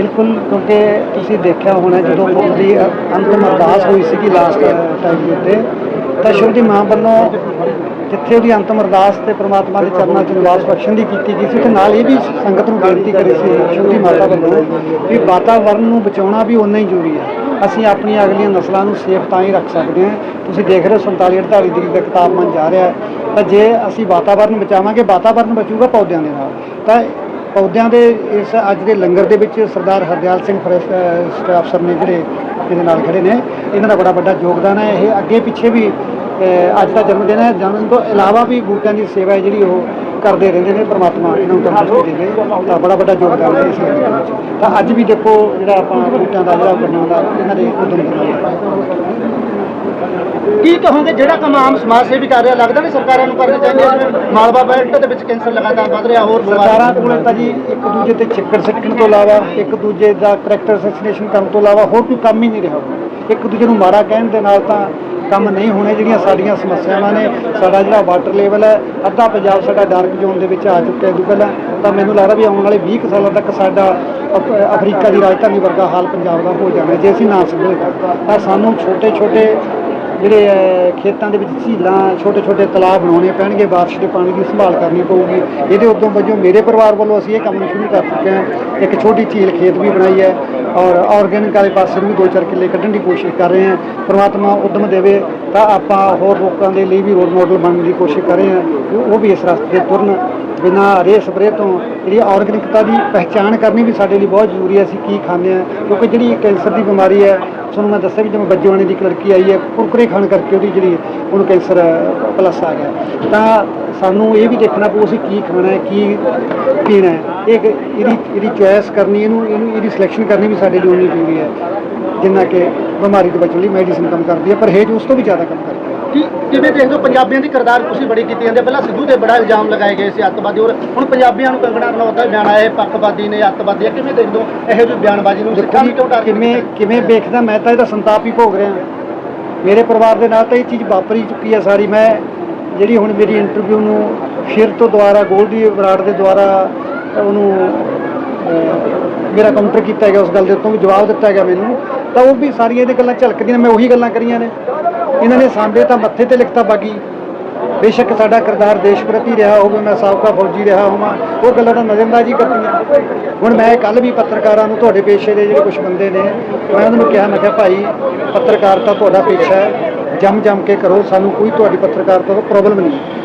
ਬਿਲਕੁਲ, ਕਿਉਂਕਿ ਤੁਸੀਂ ਦੇਖਿਆ ਹੋਣਾ ਜਦੋਂ ਉਹਦੀ ਅੰਤਮ ਅਰਦਾਸ ਹੋਈ ਸੀਗੀ ਲਾਸਟ ਟਾਈਮ ਦੇ ਉੱਤੇ, ਤਾਂ ਸ਼ਿਵ ਦੀ ਮਾਂ ਵੱਲੋਂ ਜਿੱਥੇ ਉਹਦੀ ਅੰਤਮ ਅਰਦਾਸ ਤੇ ਪ੍ਰਮਾਤਮਾ ਦੇ ਚਰਨਾਂ 'ਚ ਨਿਵਾਸ ਬਖਸ਼ਣ ਦੀ ਕੀਤੀ ਗਈ ਸੀ ਤੇ ਨਾਲ ਇਹ ਵੀ ਸੰਗਤ ਨੂੰ ਬੇਨਤੀ ਕਰੀ ਸੀ ਸ਼ਿਵ ਦੀ ਮਾਤਾ ਵੱਲੋਂ ਵੀ ਵਾਤਾਵਰਣ ਨੂੰ ਬਚਾਉਣਾ ਵੀ ਉਨਾ ਹੀ ਜ਼ਰੂਰੀ ਹੈ ਅਸੀਂ ਆਪਣੀਆਂ ਅਗਲੀਆਂ ਨਸਲਾਂ ਨੂੰ ਸੇਫ ਤਾਂ ਹੀ ਰੱਖ ਸਕਦੇ ਹਾਂ। ਤੁਸੀਂ ਦੇਖ ਰਹੇ ਹੋ 47 48 ਡਿਗਰੀ ਦਾ ਤਾਪਮਾਨ ਜਾ ਰਿਹਾ ਤਾਂ ਜੇ ਅਸੀਂ ਵਾਤਾਵਰਣ ਬਚਾਵਾਂਗੇ ਵਾਤਾਵਰਣ ਬਚੂਗਾ ਪੌਦਿਆਂ ਦੇ ਨਾਲ। ਤਾਂ ਪੌਦਿਆਂ ਦੇ ਇਸ ਅੱਜ ਦੇ ਲੰਗਰ ਦੇ ਵਿੱਚ ਸਰਦਾਰ ਹਰਦਿਆਲ ਸਿੰਘ ਫਰੈਸ ਅਹ ਸਟਾਫ ਸਰ ਨੇ ਜਿਹੜੇ ਇਹਦੇ ਨਾਲ ਖੜੇ ਨੇ ਇਹਨਾਂ ਦਾ ਬੜਾ ਵੱਡਾ ਯੋਗਦਾਨ ਹੈ। ਇਹ ਅੱਗੇ ਪਿੱਛੇ ਵੀ ਅੱਜ ਦਾ ਜਨਮ ਦਿਨ ਹੈ। ਜਨਮ ਤੋਂ ਇਲਾਵਾ ਵੀ ਬੂਟਿਆਂ ਦੀ ਸੇਵਾ ਹੈ ਜਿਹੜੀ ਉਹ ਕਰਦੇ ਰਹਿੰਦੇ ਨੇ ਪ੍ਰਮਾਤਮਾ ਇਹਨਾਂ ਨੂੰ ਤੰਦਰੁਸਤੀ ਦੇਵੇ। ਤਾਂ ਬੜਾ ਵੱਡਾ ਯੋਗਦਾਨ ਹੈ ਇਸ ਵਿੱਚ। ਤਾਂ ਅੱਜ ਵੀ ਦੇਖੋ ਜਿਹੜਾ ਆਪਾਂ ਬੂਟਿਆਂ ਦਾ ਜਿਹੜਾ ਬਣਾਉਣ ਦਾ ਇਹਨਾਂ ਦੇ ਉਦਮ ਦੇ। ਨਾਲ ਕੀ ਕਹੋਗੇ? ਜਿਹੜਾ ਕੰਮ ਆਮ ਸਮਾਜ ਸੇਵੀ ਕਰ ਰਿਹਾ, ਲੱਗਦਾ ਨਹੀਂ ਸਰਕਾਰਾਂ ਨੂੰ ਕਰਨੀ ਚਾਹੀਦੀ ਜਿਵੇਂ ਮਾਲਵਾ ਬੈਲਟ ਦੇ ਵਿੱਚ ਕੈਂਸਰ ਲਗਾਤਾਰ ਵੱਧ ਰਿਹਾ, ਹੋਰ ਸਰਕਾਰਾਂ ਕੋਲੇ ਤਾਂ ਜੀ ਇੱਕ ਦੂਜੇ ਤੇ ਛਿੱਕੜ ਸਿੱਟਣ ਤੋਂ ਇਲਾਵਾ, ਇੱਕ ਦੂਜੇ ਦਾ ਕਰੈਕਟਰ ਅਸੈਸੀਨੇਸ਼ਨ ਕਰਨ ਤੋਂ ਇਲਾਵਾ ਹੋਰ ਕੋਈ ਕੰਮ ਹੀ ਨਹੀਂ ਰਿਹਾ ਇੱਕ ਦੂਜੇ ਨੂੰ ਮਾੜਾ ਕਹਿਣ ਦੇ ਨਾਲ ਤਾਂ ਕੰਮ ਨਹੀਂ ਹੋਣੇ ਜਿਹੜੀਆਂ ਸਾਡੀਆਂ ਸਮੱਸਿਆਵਾਂ ਨੇ। ਸਾਡਾ ਜਿਹੜਾ ਵਾਟਰ ਲੈਵਲ ਹੈ, ਅੱਧਾ ਪੰਜਾਬ ਸਾਡਾ ਡਾਰਕ ਜ਼ੋਨ ਦੇ ਵਿੱਚ ਆ ਚੁੱਕਿਆ ਹੈ ਪਹਿਲਾਂ ਤਾਂ ਮੈਨੂੰ ਲੱਗਦਾ ਵੀ ਆਉਣ ਵਾਲੇ 20 ਕੁ ਸਾਲਾਂ ਤੱਕ ਸਾਡਾ ਅਫਰੀਕਾ ਦੀ ਰਾਜਧਾਨੀ ਵਰਗਾ ਹਾਲ ਪੰਜਾਬ ਦਾ ਹੋ ਜਾਣਾ ਜੇ ਅਸੀਂ ਨਾ ਸੰਭਲੇ ਤਾਂ ਸਾਨੂੰ ਛੋਟੇ ਛੋਟੇ ਜਿਹੜੇ ਅਹ, ਖੇਤਾਂ ਦੇ ਵਿੱਚ ਝੀਲਾਂ ਛੋਟੇ ਛੋਟੇ ਤਲਾਬ ਬਣਾਉਣੇ ਪੈਣਗੇ ਬਾਰਿਸ਼ ਦੇ ਪਾਣੀ ਦੀ ਸੰਭਾਲ ਕਰਨੀ ਪਊਗੀ। ਇਹਦੇ ਉਦੋਂ ਵਜੋਂ ਮੇਰੇ ਪਰਿਵਾਰ ਵੱਲੋਂ ਅਸੀਂ ਇਹ ਕੰਮ ਸ਼ੁਰੂ ਕਰ ਚੁੱਕੇ ਹਾਂ। ਇੱਕ ਛੋਟੀ ਝੀਲ ਖੇਤ ਵੀ ਬਣਾਈ ਹੈ ਔਰ ਆਰਗੈਨਿਕ ਵਾਲੇ ਪਾਸੇ ਨੂੰ ਵੀ ਦੋ ਚਾਰ ਕਿੱਲੇ ਕੱਢਣ ਦੀ ਕੋਸ਼ਿਸ਼ ਕਰ ਰਹੇ ਹਾਂ। ਪਰਮਾਤਮਾ ਉਦਮ ਦੇਵੇ ਤਾਂ ਆਪਾਂ ਹੋਰ ਲੋਕਾਂ ਦੇ ਲਈ ਵੀ ਰੋਲ ਮਾਡਲ ਬਣਨ ਦੀ ਕੋਸ਼ਿਸ਼ ਕਰ ਰਹੇ ਹਾਂ। ਉਹ ਵੀ ਇਸ ਰਸਤੇ ਤੇ ਤੁਰਨ ਬਿਨਾਂ ਰੇ ਸਪਰੇ ਤੋਂ ਜਿਹੜੀ ਆਰਗੈਨਿਕਤਾ ਦੀ ਪਹਿਚਾਣ ਕਰਨੀ ਵੀ ਸਾਡੇ ਲਈ ਬਹੁਤ ਜ਼ਰੂਰੀ ਹੈ। ਅਸੀਂ ਕੀ ਖਾਂਦੇ ਹਾਂ? ਕਿਉਂਕਿ ਜਿਹੜੀ ਕੈਂਸਰ ਦੀ ਬਿਮਾਰੀ ਹੈ ਤੁਹਾਨੂੰ ਮੈਂ ਦੱਸਿਆ ਵੀ ਜਿਵੇਂ ਬੱਜਵਾਣੇ ਦੀ ਇੱਕ ਲੜਕੀ ਆਈ ਹੈ, ਕੁਰਕਰੇ ਖਾਣ ਕਰਕੇ ਉਹਦੀ ਜਿਹੜੀ ਉਹਨੂੰ ਕੈਂਸਰ ਪਲੱਸ ਆ ਗਿਆ। ਤਾਂ ਸਾਨੂੰ ਇਹ ਵੀ ਦੇਖਣਾ ਪਊ ਅਸੀਂ ਕੀ ਖਾਣਾ ਹੈ, ਕੀ ਪੀਣਾ ਹੈ। ਇਹ ਇਹਦੀ ਇਹਦੀ ਚੋਇਸ ਕਰਨੀ, ਇਹਨੂੰ ਇਹਨੂੰ, ਇਹਦੀ ਸਿਲੈਕਸ਼ਨ ਕਰਨੀ ਵੀ ਸਾਡੇ ਲਈ ਉਨੀ ਜ਼ਰੂਰੀ ਹੈ, ਜਿੰਨਾ ਕਿ ਬਿਮਾਰੀ ਤੋਂ ਬਚਣ ਲਈ ਮੈਡੀਸਿਨ ਕੰਮ ਕਰਦੀ ਹੈ ਪਰਹੇਜ਼ ਉਸ ਤੋਂ ਵੀ ਜ਼ਿਆਦਾ ਕੰਮ ਕਰਦੀ ਹੈ। ਕਿ ਕਿਵੇਂ ਦੇਖਦੇ ਹੋ ਪੰਜਾਬੀਆਂ ਦੀ ਕਿਰਦਾਰ ਤੁਸੀਂ ਬੜੀ ਕੀਤੀ ਜਾਂਦੇ ਪਹਿਲਾਂ ਸਿੱਧੂ ਤੇ ਬੜਾ ਇਲਜ਼ਾਮ ਲਗਾਏ ਗਏ ਸੀ ਅੱਤਵਾਦੀ ਔਰ ਹੁਣ ਪੰਜਾਬੀਆਂ ਨੂੰ ਕੰਗਣਾ ਰਣੌਤ ਦਾ ਬਿਆਨ ਆਇਆ ਪੱਖਪਾਤੀ ਨੇ, ਅੱਤਵਾਦੀ ਆ, ਕਿਵੇਂ ਦੇਖਦੇ ਹੋ ਇਹੋ ਜਿਹੀ ਬਿਆਨਬਾਜ਼ੀ ਨੂੰ ਸਿੱਖਾਂ ਨੂੰ ਕਿਉਂ ਡਰ ਕਿਵੇਂ ਕਿਵੇਂ ਵੇਖਦਾ ਮੈਂ ਤਾਂ ਇਹਦਾ ਸੰਤਾਪ ਹੀ ਭੋਗ ਰਿਹਾ। ਮੇਰੇ ਪਰਿਵਾਰ ਦੇ ਨਾਲ ਤਾਂ ਇਹ ਚੀਜ਼ ਵਾਪਰੀ ਚੁੱਕੀ ਹੈ ਸਾਰੀ। ਮੈਂ ਜਿਹੜੀ ਹੁਣ ਮੇਰੀ ਇੰਟਰਵਿਊ ਨੂੰ ਫਿਰ ਤੋਂ ਦੁਆਰਾ ਗੋਲਡੀ ਬਰਾੜ ਦੇ ਦੁਆਰਾ ਉਹਨੂੰ ਮੇਰਾ ਕਾਊਂਟਰ ਕੀਤਾ ਗਿਆ, ਉਸ ਗੱਲ ਦੇ ਉੱਤੋਂ ਵੀ ਜਵਾਬ ਦਿੱਤਾ ਗਿਆ ਮੈਨੂੰ। ਤਾਂ ਉਹ ਵੀ ਸਾਰੀਆਂ ਇਹਦੇ ਗੱਲਾਂ ਝਲਕਦੀਆਂ ਨੇ, ਮੈਂ ਉਹੀ ਗੱਲਾਂ ਕਰੀਆਂ ਨੇ। ਇਹਨਾਂ ਨੇ ਸਾਂਭੇ ਤਾਂ ਮੱਥੇ ਤੇ ਲਿਖਤਾ ਬਾਗੀ। ਬੇਸ਼ੱਕ ਸਾਡਾ ਕਿਰਦਾਰ ਦੇਸ਼ ਪ੍ਰਤੀ ਰਿਹਾ ਹੋਵੇ, ਮੈਂ ਸਾਬਕਾ ਫੌਜੀ ਰਿਹਾ ਹੋਵਾਂ, ਉਹ ਗੱਲਾਂ ਤਾਂ ਨਜ਼ਰਅੰਦਾਜ਼ੀ ਕਰਤੀਆਂ ਹੁਣ ਮੈਂ ਕੱਲ ਵੀ ਪੱਤਰਕਾਰਾਂ ਨੂੰ ਤੁਹਾਡੇ ਪੇਸ਼ੇ ਦੇ ਜਿਹੜੇ ਕੁਝ ਬੰਦੇ ਨੇ, ਮੈਂ ਉਹਨਾਂ ਨੂੰ ਕਿਹਾ, ਮੈਂ ਕਿਹਾ, ਭਾਈ ਪੱਤਰਕਾਰਤਾ ਤੁਹਾਡਾ ਪੇਸ਼ਾ ਹੈ। ਜੰਮ ਜੰਮ ਕੇ ਕਰੋ, ਸਾਨੂੰ ਕੋਈ ਤੁਹਾਡੀ ਪੱਤਰਕਾਰਤਾ ਤੋਂ ਪ੍ਰੋਬਲਮ ਨਹੀਂ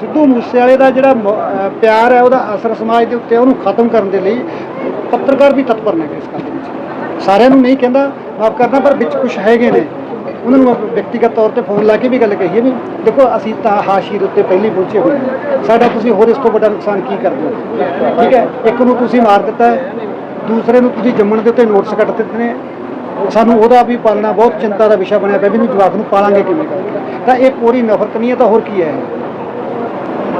ਸਿੱਧੂ ਮੂਸੇਵਾਲੇ ਦਾ ਜਿਹੜਾ ਮ- ਅਹ ਪਿਆਰ ਹੈ, ਉਹਦਾ ਅਸਰ ਸਮਾਜ ਦੇ ਉੱਤੇ ਉਹਨੂੰ ਖਤਮ ਕਰਨ ਦੇ ਲਈ ਪੱਤਰਕਾਰ ਵੀ ਤਤਪਰ ਨੇ ਇਸ ਗੱਲ ਦੇ ਵਿੱਚ। ਸਾਰਿਆਂ ਨੂੰ ਨਹੀਂ ਕਹਿੰਦਾ, ਮਾਫ ਕਰਨਾ, ਪਰ ਵਿੱਚ ਕੁਝ ਹੈਗੇ ਨੇ। ਉਹਨਾਂ ਨੂੰ ਆਪਾਂ ਵਿਅਕਤੀਗਤ ਤੌਰ ਤੇ ਫੋਨ ਲਾ ਕੇ ਵੀ ਗੱਲ ਕਹੀਏ ਵੀ, ਦੇਖੋ, ਅਸੀਂ ਤਾਂ ਹਾਸ਼ੀ ਦੇ ਉੱਤੇ ਪਹਿਲੀ ਪਹੁੰਚੇ ਹੋਏ ਹਾਂ। ਸਾਡਾ ਤੁਸੀਂ ਹੋਰ ਇਸ ਤੋਂ ਵੱਡਾ ਨੁਕਸਾਨ ਕੀ ਕਰਦੇ ਹੋ? ਠੀਕ ਹੈ? ਇੱਕ ਨੂੰ ਤੁਸੀਂ ਮਾਰ ਦਿੱਤਾ ਹੈ, ਦੂਸਰੇ ਨੂੰ ਤੁਸੀਂ ਜੰਮਣ ਦੇ ਉੱਤੇ ਨੋਟਸ ਕੱਟ ਦਿੱਤੇ ਨੇ। ਸਾਨੂੰ ਉਹਦਾ ਵੀ ਪਾਲਣਾ, ਬਹੁਤ ਚਿੰਤਾ ਦਾ ਵਿਸ਼ਾ ਬਣਿਆ ਪਿਆ ਵੀ ਇਹਨੂੰ ਜਵਾਕ ਨੂੰ ਪਾਲਾਂਗੇ ਕਿਵੇਂ ਤਾਂ ਇਹ ਪੂਰੀ ਨਫ਼ਰਤ ਨਹੀਂ ਹੈ, ਤਾਂ ਹੋਰ ਕੀ ਹੈ?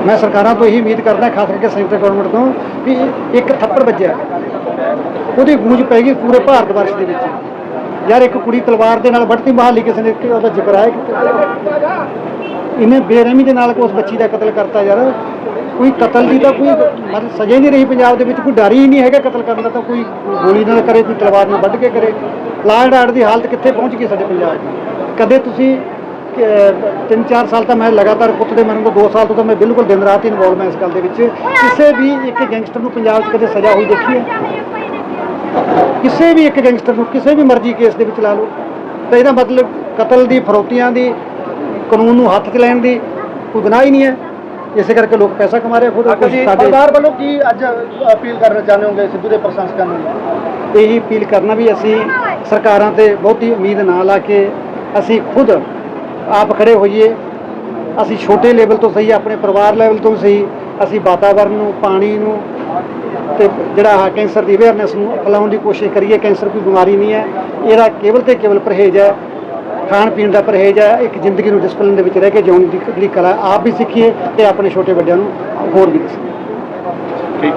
ਮੈਂ ਸਰਕਾਰਾਂ ਤੋਂ ਇਹੀ ਉਮੀਦ ਕਰਦਾ, ਖਾਸ ਕਰਕੇ ਸੈਂਟਰ ਗਵਰਨਮੈਂਟ ਤੋਂ, ਵੀ ਇੱਕ ਥੱਪੜ ਵੱਜਿਆ। ਉਹਦੀ ਗੂੰਜ ਪੈ ਗਈ ਪੂਰੇ ਭਾਰਤ ਵਰਸ਼ ਦੇ ਵਿੱਚ। ਯਾਰ ਇੱਕ ਕੁੜੀ ਤਲਵਾਰ ਦੇ ਨਾਲ ਵੱਢਤੀ ਬਹਾਲੀ ਕਿਸੇ ਨੇ ਉਹਦਾ ਜ਼ਿਕਰ ਆਇਆ ਇਹਨੇ ਬੇਰਹਿਮੀ ਦੇ ਨਾਲ ਉਸ ਬੱਚੀ ਦਾ ਕਤਲ ਕਰਤਾ ਯਾਰ। ਕੋਈ ਕਤਲ ਦੀ ਤਾਂ ਕੋਈ ਮਤਲਬ ਸਜ਼ਾ ਨਹੀਂ ਰਹੀ ਪੰਜਾਬ ਦੇ ਵਿੱਚ, ਕੋਈ ਡਰ ਹੀ ਨਹੀਂ ਹੈਗਾ ਕਤਲ ਕਰਨ ਦਾ ਤਾਂ ਕੋਈ ਗੋਲੀ ਨਾਲ ਕਰੇ, ਕੋਈ ਤਲਵਾਰ ਨਾਲ ਵੱਢ ਕੇ ਕਰੇ। ਲਾਅ ਐਂਡ ਦੀ ਹਾਲਤ ਕਿੱਥੇ ਪਹੁੰਚ ਗਈ ਸਾਡੇ ਪੰਜਾਬ ਦੀ? ਕਦੇ ਤੁਸੀਂ ਤਿੰਨ ਚਾਰ ਸਾਲ ਤਾਂ ਮੈਂ ਲਗਾਤਾਰ ਪੁੱਤ ਦੇ ਮਰਨ ਤੋਂ 2 ਸਾਲ ਤੋਂ ਤਾਂ ਮੈਂ ਬਿਲਕੁਲ ਦਿਨ ਰਾਤ ਹੀ ਇਨਵੋਲਵ ਮੈਂ ਇਸ ਗੱਲ ਦੇ ਵਿੱਚ। ਕਿਸੇ ਵੀ ਇੱਕ ਗੈਂਗਸਟਰ ਨੂੰ ਪੰਜਾਬ 'ਚ ਕਦੇ ਸਜ਼ਾ ਹੋਈ ਦੇਖੀ ਹੈ? ਕਿਸੇ ਵੀ ਇੱਕ ਗੈਂਗਸਟਰ ਨੂੰ ਕਿਸੇ ਵੀ ਮਰਜ਼ੀ ਕੇਸ ਦੇ ਵਿੱਚ ਲਾ ਲਓ। ਤਾਂ ਇਹਦਾ ਮਤਲਬ ਕਤਲ ਦੀ ਫਰੋਤੀਆਂ ਦੀ ਕਾਨੂੰਨ ਨੂੰ ਹੱਥ 'ਚ ਲੈਣ ਦੀ ਕੋਈ ਗੁਨਾਹ ਹੀ ਨਹੀਂ ਹੈ। ਇਸੇ ਕਰਕੇ ਲੋਕ ਪੈਸਾ ਕਮਾ ਰਹੇ ਖੁਦ। ਪਰਿਵਾਰ ਵੱਲੋਂ ਕੀ ਅੱਜ ਅਪੀਲ ਕਰਨਾ ਚਾਹੁੰਦੇ ਹੋਗੇ ਸਿੱਧੂ ਦੇ ਪ੍ਰਸ਼ੰਸਕਾਂ ਨੂੰ ਇਹੀ ਅਪੀਲ ਕਰਨਾ ਵੀ ਅਸੀਂ ਸਰਕਾਰਾਂ ਤੇ ਬਹੁਤੀ ਉਮੀਦ ਨਾ ਲਾ ਕੇ ਅਸੀਂ ਖੁਦ ਆਪ ਖੜੇ ਹੋਈਏ। ਅਸੀਂ ਛੋਟੇ ਲੈਵਲ ਤੋਂ ਸਹੀ, ਆਪਣੇ ਪਰਿਵਾਰ ਲੈਵਲ ਤੋਂ ਸਹੀ। ਅਸੀਂ ਵਾਤਾਵਰਣ ਨੂੰ, ਪਾਣੀ ਨੂੰ ਤੇ ਜਿਹੜਾ ਆਹ ਕੈਂਸਰ ਦੀ ਅਵੇਅਰਨੈਸ ਨੂੰ ਫੈਲਾਉਣ ਦੀ ਕੋਸ਼ਿਸ਼ ਕਰੀਏ। ਕੈਂਸਰ ਕੋਈ ਬਿਮਾਰੀ ਨਹੀਂ ਹੈ। ਇਹਦਾ ਕੇਵਲ ਤੇ ਕੇਵਲ ਪਰਹੇਜ਼ ਹੈ। ਖਾਣ ਪੀਣ ਦਾ ਪਰਹੇਜ਼ ਹੈ। ਇੱਕ ਜ਼ਿੰਦਗੀ ਨੂੰ ਡਿਸਪਲਿਨ ਦੇ ਵਿੱਚ ਰਹਿ ਕੇ ਜਿਉਣ ਦੀ ਜਿਹੜੀ ਕਲਾ ਆਪ ਵੀ ਸਿੱਖੀਏ ਤੇ ਆਪਣੇ ਛੋਟੇ ਵੱਡਿਆਂ ਨੂੰ ਹੋਰ ਵੀ ਦੱਸੀਏ